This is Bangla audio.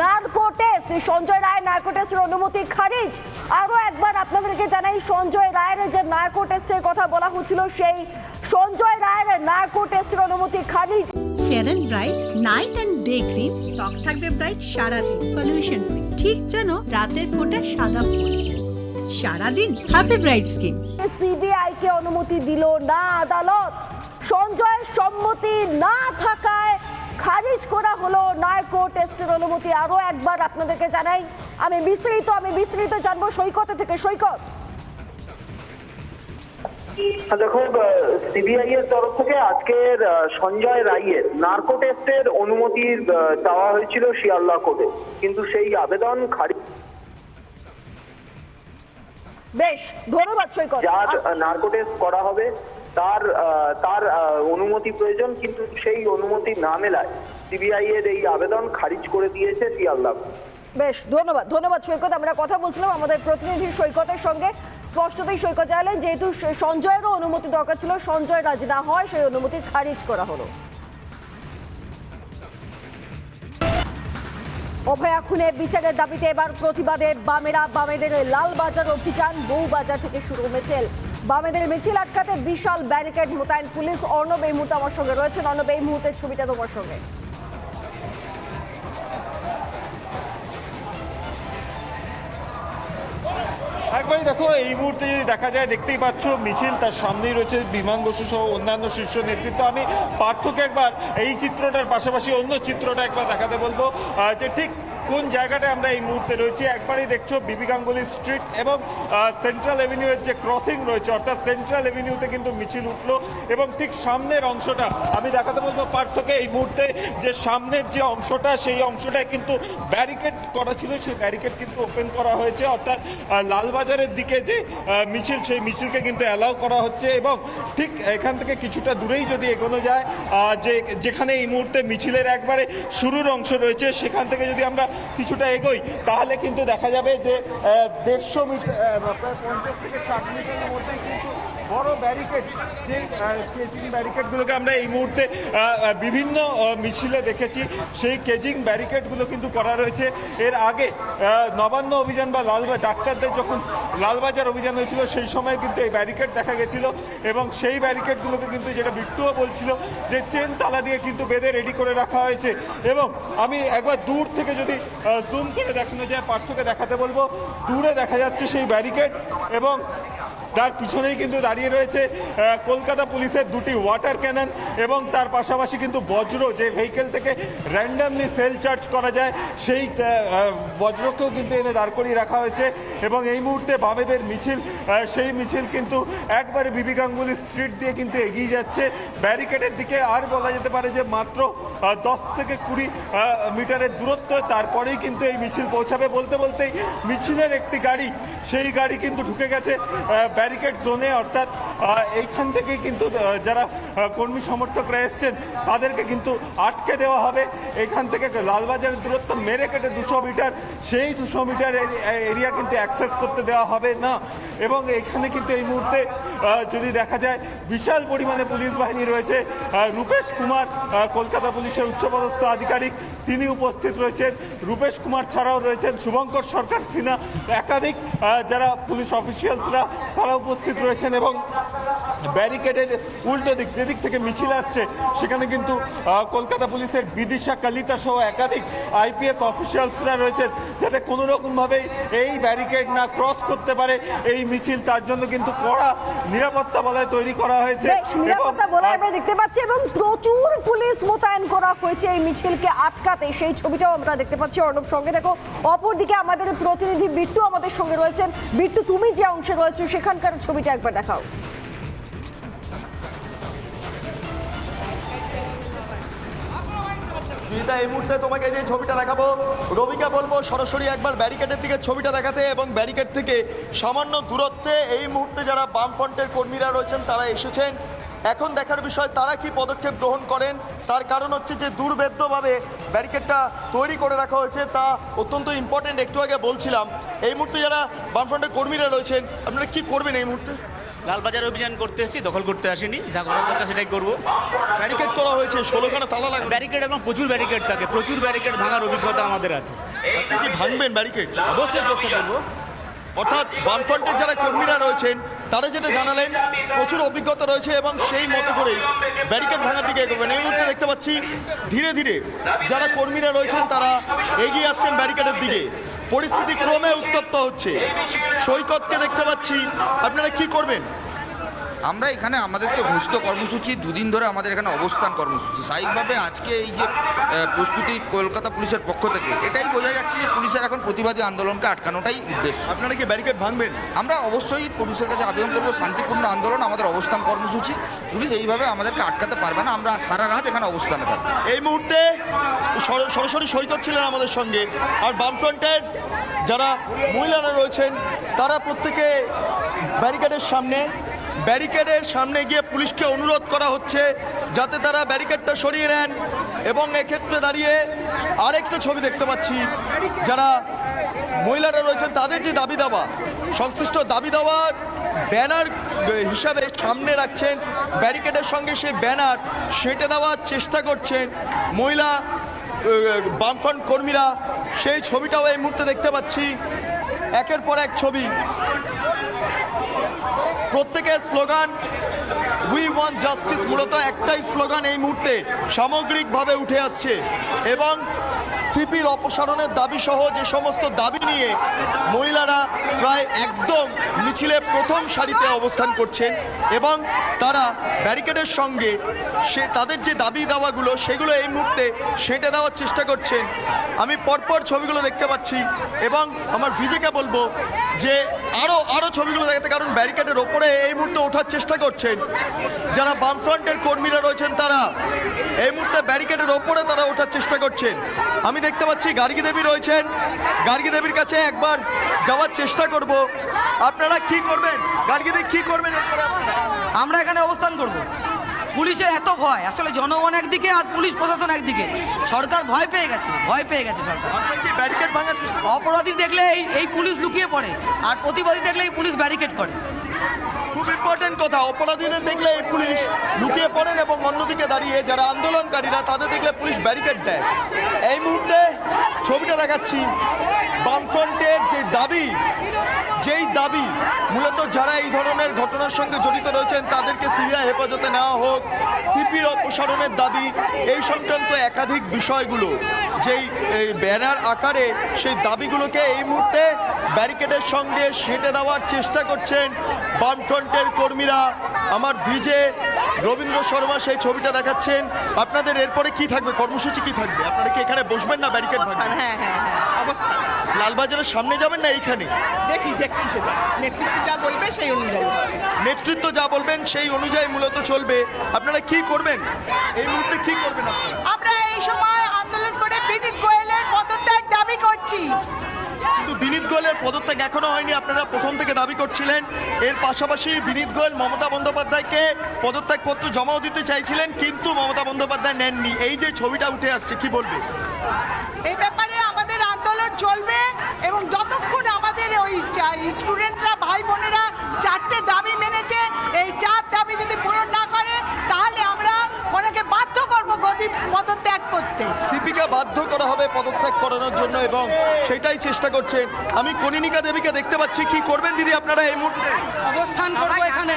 Narco test. Sanjay Roy narco টেস্টের অনুমতি খারিজ। আরও একবার আপনাদেরকে জানাই সঞ্জয় রায়ের যে নার্কো টেস্টের কথা বলা হচ্ছিল সেই সঞ্জয় রায়ের নার্কো টেস্টের অনুমতি খারিজ। Fair and bright night and day cream ত্বক থাকবে ব্রাইট সারাদিন পলিউশন ফ্রি ঠিক যেন রাতের ফোটা সাদা ফুল সারাদিন হ্যাপি ব্রাইট স্কিন সিবিআই কে অনুমতি দিল না আদালত। সঞ্জয়ের সম্মতি না থাকায় খারিজ করা হলো নার্কো টেস্টের অনুমতি। আরও একবার আপনাদেরকে জানাই আমি বিস্তারিত আমি বিস্তারিত জানব সৈকত থেকে। সৈকত। হ্যাঁ, দেখো সিবিআই এর তরফ থেকে আজকের সঞ্জয় রায়ের নার্কো টেস্টের অনুমতির আহ, চাওয়া হয়েছিল শিয়ালদা কোর্টে। কিন্তু সেই আবেদন খারিজ বেশ ধন্যবাদ সৈকত। যার নার্কো টেস্ট করা হবে তার তার অনুমতি প্রয়োজন, কিন্তু সেই অনুমতি না মেলায় সিবিআই এর এই আবেদন খারিজ করে দিয়েছে শিয়ালদা বেশ, ধন্যবাদ ধন্যবাদ সৈকত। আমরা কথা বলছিলাম আমাদের প্রতিনিধি সৈকতের সঙ্গে। স্পষ্টতই সৈকত জানালেন, যেহেতু সঞ্জয়েরও অনুমতি দরকার ছিল, সঞ্জয় রাজি না হয়, সেই অনুমতি খারিজ করা হলো। অভয়া খুনে বিচারের দাবিতে এবার প্রতিবাদে বামেরা বামেদের লালবাজার অভিযান বউবাজার থেকে শুরু মিছিল বামেদের মিছিল আটকাতে বিশাল ব্যারিকেড মোতায়েন পুলিশ। অর্ণব এই মুহূর্তে আমার সঙ্গে রয়েছেন। অর্ণব, এই মুহূর্তের ছবিটা তোমার সঙ্গে। একবারই দেখো, এই মুহূর্তে যদি দেখা যায়, দেখতেই পাচ্ছ, মিছিল তার সামনেই রয়েছে বিমান বসু সহ অন্যান্য শীর্ষ নেতৃত্ব। আমি পার্থকে একবার এই চিত্রটার পাশাপাশি অন্য চিত্রটা একবার দেখাতে বলব যে ঠিক কোন জায়গাটায় আমরা এই মুহূর্তে রয়েছি? একবারই দেখছ বিবি গাঙ্গুলি স্ট্রিট এবং সেন্ট্রাল এভিনিউয়ের যে ক্রসিং রয়েছে, অর্থাৎ সেন্ট্রাল এভিনিউতে কিন্তু মিছিল উঠল এবং ঠিক সামনের অংশটা, আমি দেখাতে বলব পার্থকে, এই মুহূর্তে যে সামনের যে অংশটা, সেই অংশটায় কিন্তু ব্যারিকেড করা ছিল, সেই ব্যারিকেড কিন্তু ওপেন করা হয়েছে। অর্থাৎ লালবাজারের দিকে যে মিছিল, সেই মিছিলকে কিন্তু অ্যালাউ করা হচ্ছে এবং ঠিক এখান থেকে কিছুটা দূরেই যদি এগোনো যায় যে, যেখানে এই মুহূর্তে মিছিলের একবারে শুরুর অংশ রয়েছে, সেখান থেকে যদি আমরা কিছুটা এগোই, তাহলে কিন্তু দেখা যাবে যে দেড়শো মিটার প্রায় পঞ্চাশ থেকে ষাট মিটারের মধ্যে কিন্তু বড় ব্যারিকেড যে কেজিং ব্যারিকেডগুলোকে আমরা এই মুহূর্তে বিভিন্ন মিছিলে দেখেছি, সেই কেজিং ব্যারিকেডগুলো কিন্তু করা রয়েছে। এর আগে নবান্ন অভিযান বা লালবাজার ডাক্তারদের যখন লালবাজার অভিযান হয়েছিল, সেই সময় কিন্তু এই ব্যারিকেড দেখা গেছিল এবং সেই ব্যারিকেডগুলোকে কিন্তু যেটা বিট্টুও বলছিল, যে চেন তালা দিয়ে কিন্তু বেঁধে রেডি করে রাখা হয়েছে। এবং আমি একবার দূর থেকে যদি জুম করে দেখানো যায়, পার্থকে দেখাতে বলব, দূরে দেখা যাচ্ছে সেই ব্যারিকেড এবং তার পিছনেই কিন্তু দাঁড়িয়ে রয়েছে কলকাতা পুলিশের দুটি ওয়াটার ক্যানন এবং তার পাশাপাশি কিন্তু বজ্র, যে ভেহিকেল থেকে র্যান্ডামলি সেল চার্জ করা যায়, সেই বজ্রকেও কিন্তু এনে দাঁড় করিয়ে রাখা হয়েছে এবং এই মুহূর্তে বামেদের মিছিল সেই মিছিল কিন্তু একবারে বিবি গাঙ্গুলি স্ট্রিট দিয়ে কিন্তু এগিয়ে যাচ্ছে। ব্যারিকেডের দিকে আর বলা যেতে পারে যে মাত্র দশ থেকে কুড়ি মিটারের দূরত্ব, তারপরেই কিন্তু এই মিছিল পৌঁছাবে। বলতে বলতেই মিছিলের একটি গাড়ি, সেই গাড়ি কিন্তু ঢুকে গেছে ব্যারিকেড জোনে অর্থাৎ এইখান থেকে কিন্তু যারা কর্মী সমর্থকরা এসছেন, তাদেরকে কিন্তু আটকে দেওয়া হবে। এখান থেকে লালবাজারের দূরত্ব মেরে কেটে দুশো মিটার, সেই দুশো মিটার এরিয়া কিন্তু অ্যাক্সেস করতে দেওয়া হবে না। এবং এখানে কিন্তু এই মুহূর্তে যদি দেখা যায়, বিশাল পরিমাণে পুলিশ বাহিনী রয়েছে। রূপেশ কুমার কলকাতা পুলিশের উচ্চপদস্থ আধিকারিক, তিনি উপস্থিত রয়েছেন। রূপেশ কুমার ছাড়াও রয়েছেন শুভঙ্কর সরকার সিনহা। একাধিক যারা পুলিশ অফিসিয়ালসরা তারা উপস্থিত রয়েছেন এবং ব্যারিকেডের উল্টো দিক যেদিক থেকে মিছিল আসছে সেখানে কিন্তু কলকাতা পুলিশের বিদিশা কালিতা সহ একাধিক আইপিএস অফিসিয়ালসরা রয়েছেন যাতে কোনো রকমভাবেই এই ব্যারিকেড না ক্রস করতে পারে এই মিছিল। তার জন্য কিন্তু কড়া নিরাপত্তা বলয় তৈরি করা হয়েছে নিরাপত্তা এবং, বলে আমরা দেখতে পাচ্ছি এবং প্রচুর পুলিশ মোতায়েন করা হয়েছে এই মিছিলকে আটকাতে। সেই ছবিটাও আমরা দেখতে পাচ্ছি অর্ণব সঙ্গে। দেখো অপরদিকে আমাদের প্রতিনিধি বিট্টু আমাদের সঙ্গে রয়েছেন। বিট্টু তুমি যে অংশে রয়েছো সেখানকার ছবিটা একবার দেখাও। সুজিতা এই মুহূর্তে তোমাকে যে ছবিটা দেখাবো, রবিকে বলব সরাসরি একবার ব্যারিকেডের দিকে ছবিটা দেখাতে এবং ব্যারিকেড থেকে সামান্য দূরত্বে এই মুহূর্তে যারা বামফ্রন্টের কর্মীরা রয়েছেন, তারা এসেছেন। এখন দেখার বিষয় তারা কি পদক্ষেপ গ্রহণ করেন? তার কারণ হচ্ছে যে দুর্ভেদ্যভাবে ব্যারিকেডটা তৈরি করে রাখা হয়েছে তা অত্যন্ত ইম্পর্টেন্ট একটু আগে বলছিলাম এই মুহূর্তে যারা বামফ্রন্টের কর্মীরা রয়েছেন আপনারা কি করবেন এই মুহূর্তে? লালবাজার অভিযান করতে এসেছি দখল করতে আসিনি যা করার দরকার সেটাই করব। ব্যারিকেড করা হয়েছে ষোলোখানা তালা লাগবে ব্যারিকেড এবং প্রচুর ব্যারিকেড থাকে প্রচুর ব্যারিকেড ভাঙার অভিজ্ঞতা আমাদের আছে। ভাঙবেন ব্যারিকেড? অবশ্যই চেষ্টা করব। অর্থাৎ বামফ্রন্টের যারা কর্মীরা রয়েছেন, তারা যেটা জানালেন, প্রচুর অভিজ্ঞতা রয়েছে এবং সেই মতো করেই ব্যারিকেড ভাঙার দিকে এগোবেন এই মুহূর্তে দেখতে পাচ্ছি, ধীরে ধীরে যারা কর্মীরা রয়েছেন, তারা এগিয়ে আসছেন ব্যারিকেডের দিকে। পরিস্থিতি ক্রমে উত্তপ্ত হচ্ছে। সৈকতকে দেখতে পাচ্ছি। আপনারা কি করবেন? আমরা এখানে আমাদের তো ঘোষিত কর্মসূচি দুদিন ধরে আমাদের এখানে অবস্থান কর্মসূচি। স্বাভাবিকভাবে আজকে এই যে প্রস্তুতি কলকাতা পুলিশের পক্ষ থেকে এটাই বোঝা যাচ্ছে যে পুলিশের এখন প্রতিবাদী আন্দোলনকে আটকানোটাই উদ্দেশ্য। আপনারা কি ব্যারিকেড ভাঙবেন? আমরা অবশ্যই পুলিশের কাছে আবেদন করব শান্তিপূর্ণ আন্দোলন আমাদের অবস্থান কর্মসূচি। পুলিশ এইভাবে আমাদেরকে আটকাতে পারবে না আমরা সারা রাত এখানে অবস্থানে থাকব। এই মুহূর্তে সরাসরি সৈকত ছিলেন আমাদের সঙ্গে। আর বামফ্রন্টের যারা মহিলারা রয়েছেন তারা প্রত্যেকে ব্যারিকেডের সামনে ব্যারিকেডের সামনে গিয়ে পুলিশকে অনুরোধ করা হচ্ছে যাতে তারা ব্যারিকেডটা সরিয়ে নেন এবং এক্ষেত্রে দাঁড়িয়ে আরেকটা ছবি দেখতে পাচ্ছি। যারা মহিলারা রয়েছেন, তাদের যে দাবি দাওয়া, সংশ্লিষ্ট দাবি দাওয়ার ব্যানার হিসাবে সামনে রাখছেন। ব্যারিকেডের সঙ্গে সেই ব্যানার, সেটে দেওয়ার চেষ্টা করছেন মহিলা বামফ্রন্ট কর্মীরা। সেই ছবিটাও এই মুহূর্তে দেখতে পাচ্ছি। একের পর এক ছবি। প্রত্যেকের স্লোগান উই ওয়ান জাস্টিস মূলত একটাই স্লোগান এই মুহূর্তে সামগ্রিকভাবে উঠে আসছে এবং সিপির অপসারণের দাবি সহ যে সমস্ত দাবি নিয়ে মহিলারা প্রায় একদম মিছিলের প্রথম সারিতে অবস্থান করছেন এবং তারা ব্যারিকেডের সঙ্গে সে তাদের যে দাবি দাওয়াগুলো সেগুলো এই মুহূর্তে সেঁটে দেওয়ার চেষ্টা করছেন। আমি পরপর ছবিগুলো দেখতে পাচ্ছি এবং আমার ভিজেকে বলব যে আরও আরও ছবিগুলো দেখাতে, কারণ ব্যারিকেডের ওপরে এই মুহূর্তে ওঠার চেষ্টা করছেন। যারা বামফ্রন্টের কর্মীরা রয়েছেন তারা, এই মুহূর্তে ব্যারিকেডের ওপরে তারা ওঠার চেষ্টা করছেন। আমি দেখতে পাচ্ছি গার্গী দেবী রয়েছেন। গার্গী দেবীর কাছে একবার যাওয়ার চেষ্টা করব। আপনারা কি করবেন? গার্গী দেবী কি করবেন আমরা এখানে অবস্থান করব। পুলিশের এত ভয় আসলে জনগণ একদিকে আর পুলিশ প্রশাসন একদিকে। সরকার ভয় পেয়ে গেছে ভয় পেয়ে গেছে সরকার। অপরাধী দেখলে এই এই পুলিশ লুকিয়ে পড়ে আর প্রতিবাদী দেখলে এই পুলিশ ব্যারিকেড করে। খুব ইম্পর্টেন্ট কথা, অপরাধীদের দেখলে এই পুলিশ লুকিয়ে পড়েন এবং অন্যদিকে দাঁড়িয়ে যারা আন্দোলনকারীরা তাদের দেখলে পুলিশ ব্যারিকেড দেয়। এই মুহূর্তে ছবিটা দেখাচ্ছি, বামফ্রন্টের যে দাবি, যেই দাবি, মূলত যারা এই ধরনের ঘটনার সঙ্গে জড়িত রয়েছেন, তাদেরকে সিবিআই হেফাজতে নেওয়া হোক, সিপির অপসারণের দাবি, এই সংক্রান্ত একাধিক বিষয়গুলো, যেই, এই ব্যানার আকারে সেই দাবিগুলোকে এই মুহূর্তে ব্যারিকেডের সঙ্গে সেঁটে দেওয়ার চেষ্টা করছেন বামফ্রন্টের কর্মীরা আমার ভিজে রবীন্দ্র শর্মা সেই ছবিটা দেখাচ্ছেন। আপনাদের এরপরে কি থাকবে? কর্মসূচি কি থাকবে? আপনারা কি এখানে বসবেন না ব্যারিকেড হ্যাঁ হ্যাঁ হ্যাঁ অবস্থা লালবাজারের সামনে যাবেন না এইখানে? দেখি দেখছি সেটা। নেতৃত্ব যা বলবে সেই অনুযায়ী। নেতৃত্ব যা বলবেন সেই অনুযায়ী মূলত চলবে। আপনারা কি করবেন? এই মুহূর্তে কি করবেন আপনারা? বিনীত গোয়েলের পদত্যাগ এখনও হয়নি আপনারা প্রথম থেকে দাবি করছিলেন। এর পাশাপাশি বিনীত গোয়েল মমতা বন্দ্যোপাধ্যায়কে পদত্যাগপত্র জমাও দিতে চাইছিলেন কিন্তু মমতা বন্দ্যোপাধ্যায় নেননি। এই যে ছবিটা উঠে আসছে কি বলবে? এই ব্যাপারে আমাদের আন্দোলন চলবে এবং যতক্ষণ আমাদের ওই স্টুডেন্টরা ভাই বোনেরা চারটে দাবি মেনেছে এই চার দাবি যদি পূরণ না করে তাহলে আমরা ওনাকে বাধ্য করব গদি পদত্যাগ করতে। দীপিকা বাধ্য করা পদত্যাগ করানোর জন্য এবং সেটাই চেষ্টা করছেন আমি কনিনিকা দেবীকে দেখতে পাচ্ছি। কি করবেন দিদি আপনারা এই মুহূর্তে? অবস্থান করব এখানে।